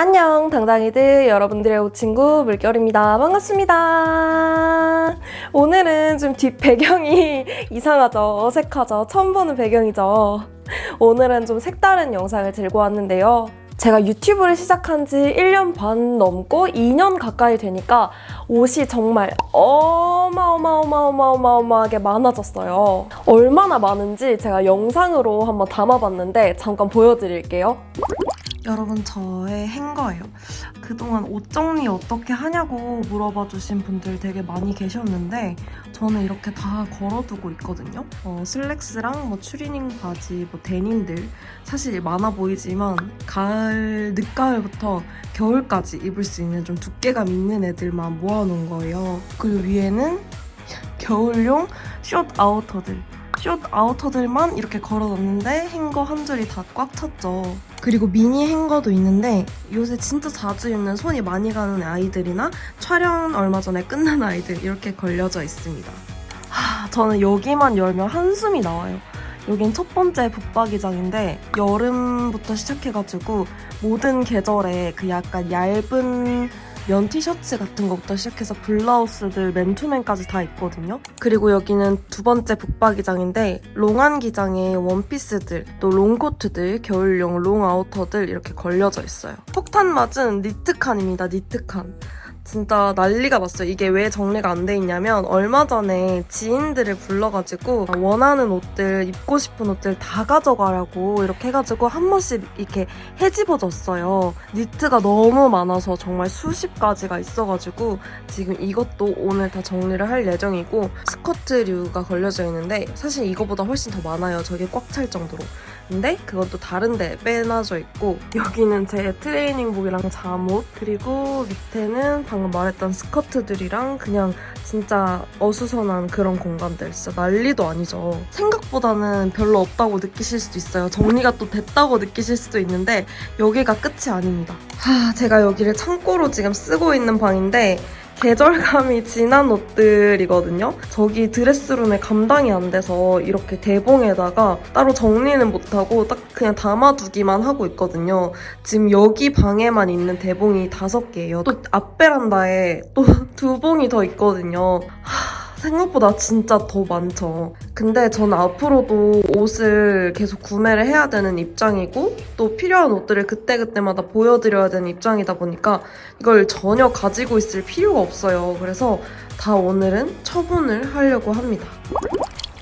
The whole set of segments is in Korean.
안녕 당당이들. 여러분들의 옷 친구 물결입니다. 반갑습니다. 오늘은 좀 뒷 배경이 이상하죠. 어색하죠. 처음 보는 배경이죠. 오늘은 좀 색다른 영상을 들고 왔는데요. 제가 유튜브를 시작한 지 1년 반 넘고 2년 가까이 되니까 옷이 정말 어마어마어마어마어마어마하게 많아졌어요. 얼마나 많은지 제가 영상으로 한번 담아봤는데 잠깐 보여드릴게요. 여러분 저의 행거예요. 그동안 옷 정리 어떻게 하냐고 물어봐 주신 분들 되게 많이 계셨는데 저는 이렇게 다 걸어두고 있거든요. 어, 슬랙스랑 뭐 추리닝 바지, 뭐 데님들 사실 많아 보이지만 가을 늦가을부터 겨울까지 입을 수 있는 좀 두께감 있는 애들만 모아놓은 거예요. 그리고 위에는 겨울용 숏 아우터들. 숏 아우터들만 이렇게 걸어놨는데 행거 한 줄이 다 꽉 찼죠. 그리고 미니 행거도 있는데 요새 진짜 자주 입는 손이 많이 가는 아이들이나 촬영 얼마 전에 끝난 아이들 이렇게 걸려져 있습니다. 하, 저는 여기만 열면 한숨이 나와요. 여긴 첫 번째 북박이장인데 여름부터 시작해가지고 모든 계절에 그 약간 얇은 면 티셔츠 같은 것부터 시작해서 블라우스들, 맨투맨까지 다 있거든요. 그리고 여기는 두 번째 북박이장인데 롱한 기장에 원피스들, 또 롱코트들, 겨울용 롱 아우터들 이렇게 걸려져 있어요. 폭탄 맞은 니트칸입니다. 니트칸. 진짜 난리가 났어요. 이게 왜 정리가 안 돼 있냐면 얼마 전에 지인들을 불러가지고 원하는 옷들, 입고 싶은 옷들 다 가져가라고 이렇게 해가지고 한 번씩 이렇게 헤집어졌어요. 니트가 너무 많아서 정말 수십 가지가 있어가지고 지금 이것도 오늘 다 정리를 할 예정이고 스커트류가 걸려져 있는데 사실 이거보다 훨씬 더 많아요. 저게 꽉 찰 정도로. 근데 그것도 다른데 빼놔져 있고 여기는 제 트레이닝복이랑 잠옷 그리고 밑에는 방금 말했던 스커트들이랑 그냥 진짜 어수선한 그런 공간들. 진짜 난리도 아니죠. 생각보다는 별로 없다고 느끼실 수도 있어요. 정리가 또 됐다고 느끼실 수도 있는데 여기가 끝이 아닙니다. 하, 제가 여기를 창고로 지금 쓰고 있는 방인데 계절감이 진한 옷들이거든요. 저기 드레스룸에 감당이 안 돼서 이렇게 대봉에다가 따로 정리는 못하고 딱 그냥 담아두기만 하고 있거든요. 지금 여기 방에만 있는 대봉이 다섯 개예요. 또 앞베란다에 또 두 봉이 더 있거든요. 하, 생각보다 진짜 더 많죠. 근데 저는 앞으로도 옷을 계속 구매를 해야 되는 입장이고 또 필요한 옷들을 그때그때마다 보여드려야 되는 입장이다 보니까 이걸 전혀 가지고 있을 필요가 없어요. 그래서 다 오늘은 처분을 하려고 합니다.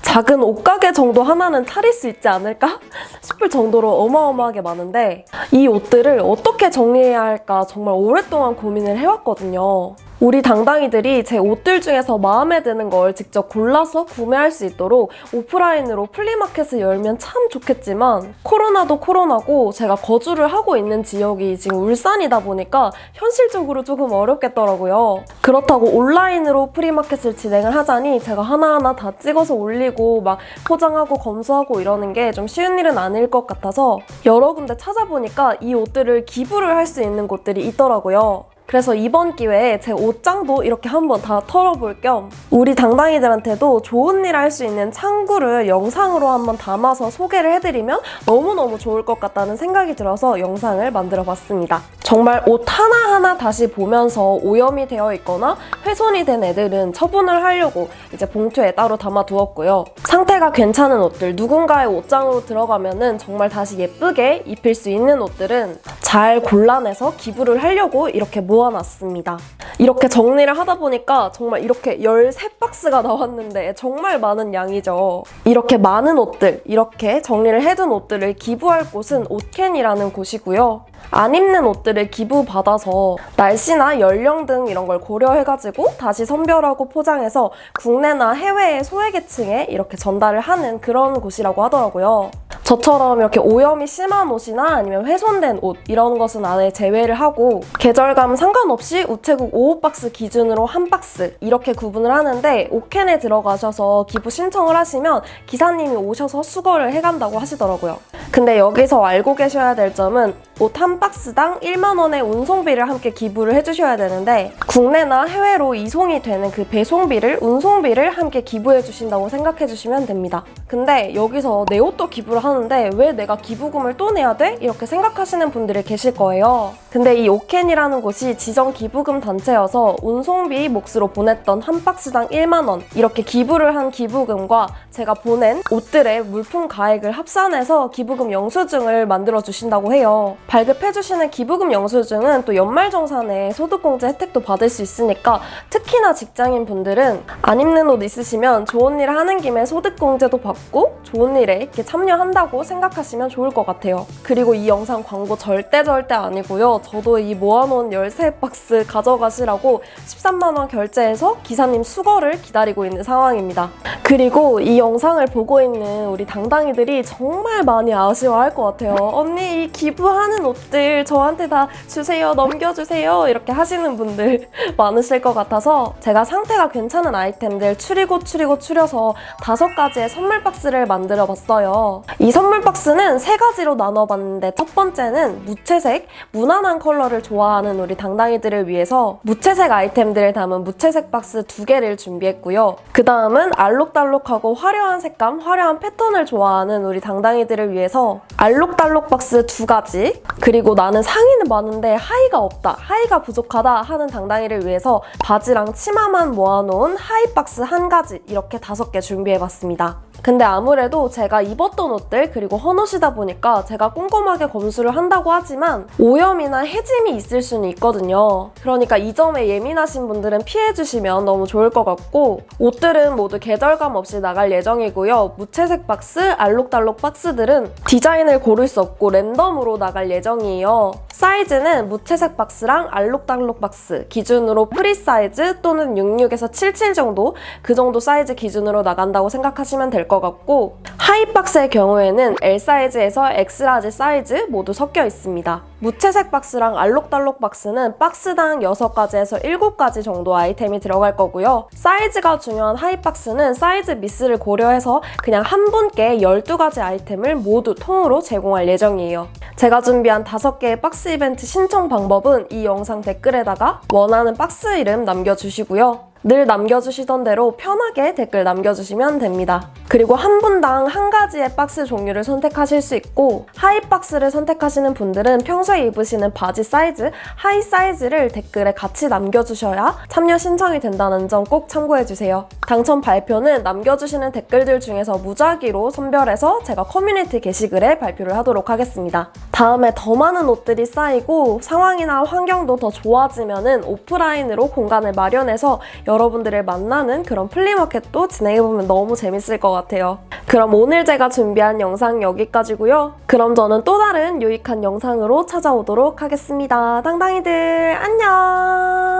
작은 옷가게 정도 하나는 차릴 수 있지 않을까 싶을 정도로 어마어마하게 많은데 이 옷들을 어떻게 정리해야 할까 정말 오랫동안 고민을 해왔거든요. 우리 당당이들이 제 옷들 중에서 마음에 드는 걸 직접 골라서 구매할 수 있도록 오프라인으로 플리마켓을 열면 참 좋겠지만 코로나도 코로나고 제가 거주를 하고 있는 지역이 지금 울산이다 보니까 현실적으로 조금 어렵겠더라고요. 그렇다고 온라인으로 프리마켓을 진행을 하자니 제가 하나하나 다 찍어서 올리고 막 포장하고 검수하고 이러는 게 좀 쉬운 일은 아닐 것 같아서 여러 군데 찾아보니까 이 옷들을 기부를 할 수 있는 곳들이 있더라고요. 그래서 이번 기회에 제 옷장도 이렇게 한번 다 털어볼 겸 우리 당당이들한테도 좋은 일 할 수 있는 창구를 영상으로 한번 담아서 소개를 해드리면 너무너무 좋을 것 같다는 생각이 들어서 영상을 만들어 봤습니다. 정말 옷 하나하나 다시 보면서 오염이 되어 있거나 훼손이 된 애들은 처분을 하려고 이제 봉투에 따로 담아 두었고요. 상태가 괜찮은 옷들, 누군가의 옷장으로 들어가면은 정말 다시 예쁘게 입힐 수 있는 옷들은 잘 골라내서 기부를 하려고 이렇게 모 아놨습니다. 이렇게 정리를 하다 보니까 정말 이렇게 13박스가 나왔는데 정말 많은 양이죠. 이렇게 많은 옷들, 이렇게 정리를 해둔 옷들을 기부할 곳은 옷캔이라는 곳이고요. 안 입는 옷들을 기부받아서 날씨나 연령 등 이런 걸 고려해가지고 다시 선별하고 포장해서 국내나 해외의 소외계층에 이렇게 전달을 하는 그런 곳이라고 하더라고요. 저처럼 이렇게 오염이 심한 옷이나 아니면 훼손된 옷 이런 것은 아예 제외를 하고 계절감 상 관없이 우체국 5호 박스 기준으로 한 박스 이렇게 구분을 하는데 오캔에 들어가셔서 기부 신청을 하시면 기사님이 오셔서 수거를 해간다고 하시더라고요. 근데 여기서 알고 계셔야 될 점은 옷 한 박스당 1만 원의 운송비를 함께 기부를 해주셔야 되는데 국내나 해외로 이송이 되는 그 배송비를 운송비를 함께 기부해 주신다고 생각해 주시면 됩니다. 근데 여기서 내 옷도 기부를 하는데 왜 내가 기부금을 또 내야 돼? 이렇게 생각하시는 분들이 계실 거예요. 근데 이 오켄이라는 곳이 지정 기부금 단체여서 운송비 몫으로 보냈던 한 박스당 1만 원 이렇게 기부를 한 기부금과 제가 보낸 옷들의 물품 가액을 합산해서 기부금 영수증을 만들어 주신다고 해요. 발급해 주시는 기부금 영수증은 또 연말정산에 소득공제 혜택도 받을 수 있으니까 특히나 직장인 분들은 안 입는 옷 있으시면 좋은 일 하는 김에 소득공제도 받고 좋은 일에 이렇게 참여한다고 생각하시면 좋을 것 같아요. 그리고 이 영상 광고 절대 절대 아니고요. 저도 이 모아놓은 13박스 가져가시라고 13만원 결제해서 기사님 수거를 기다리고 있는 상황입니다. 그리고 이 영상을 보고 있는 우리 당당이들이 정말 많이 아쉬워할 것 같아요. 언니 이 기부하는 옷들 저한테 다 주세요, 넘겨주세요 이렇게 하시는 분들 많으실 것 같아서 제가 상태가 괜찮은 아이템들 추리고 추리고 추려서 다섯 가지의 선물 박스를 만들어 봤어요. 이 선물 박스는 세 가지로 나눠봤는데 첫 번째는 무채색, 무난한 컬러를 좋아하는 우리 당 당이들을 위해서 무채색 아이템들을 담은 무채색 박스 두 개를 준비했고요. 그 다음은 알록달록하고 화려한 색감, 화려한 패턴을 좋아하는 우리 당당이들을 위해서 알록달록 박스 두 가지 그리고 나는 상의는 많은데 하의가 없다, 하의가 부족하다 하는 당당이를 위해서 바지랑 치마만 모아놓은 하의 박스 한 가지 이렇게 다섯 개 준비해봤습니다. 근데 아무래도 제가 입었던 옷들 그리고 헌옷이다 보니까 제가 꼼꼼하게 검수를 한다고 하지만 오염이나 해짐이 있을 수는 있거든요. 그러니까 이 점에 예민하신 분들은 피해주시면 너무 좋을 것 같고 옷들은 모두 계절감 없이 나갈 예정이고요. 무채색 박스, 알록달록 박스들은 디자인을 고를 수 없고 랜덤으로 나갈 예정이에요. 사이즈는 무채색 박스랑 알록달록 박스 기준으로 프리 사이즈 또는 66에서 77 정도 그 정도 사이즈 기준으로 나간다고 생각하시면 될 것 같고 하이 박스의 경우에는 L 사이즈에서 X 라지 사이즈 모두 섞여 있습니다. 무채색 박스랑 알록달록 박스는 박스당 6가지에서 7가지 정도 아이템이 들어갈 거고요. 사이즈가 중요한 하이 박스는 사이즈 미스를 고려해서 그냥 한 분께 12가지 아이템을 모두 통으로 제공할 예정이에요. 제가 준비한 5개의 박스 이벤트 신청 방법은 이 영상 댓글에다가 원하는 박스 이름 남겨주시고요. 늘 남겨주시던 대로 편하게 댓글 남겨주시면 됩니다. 그리고 한 분당 한 가지의 박스 종류를 선택하실 수 있고 하이 박스를 선택하시는 분들은 평소에 입으시는 바지 사이즈, 하이 사이즈를 댓글에 같이 남겨주셔야 참여 신청이 된다는 점 꼭 참고해주세요. 당첨 발표는 남겨주시는 댓글들 중에서 무작위로 선별해서 제가 커뮤니티 게시글에 발표를 하도록 하겠습니다. 다음에 더 많은 옷들이 쌓이고 상황이나 환경도 더 좋아지면은 오프라인으로 공간을 마련해서 여러분들을 만나는 그런 플리마켓도 진행해보면 너무 재밌을 것 같아요. 그럼 오늘 제가 준비한 영상 여기까지고요. 그럼 저는 또 다른 유익한 영상으로 찾아오도록 하겠습니다. 당당이들 안녕!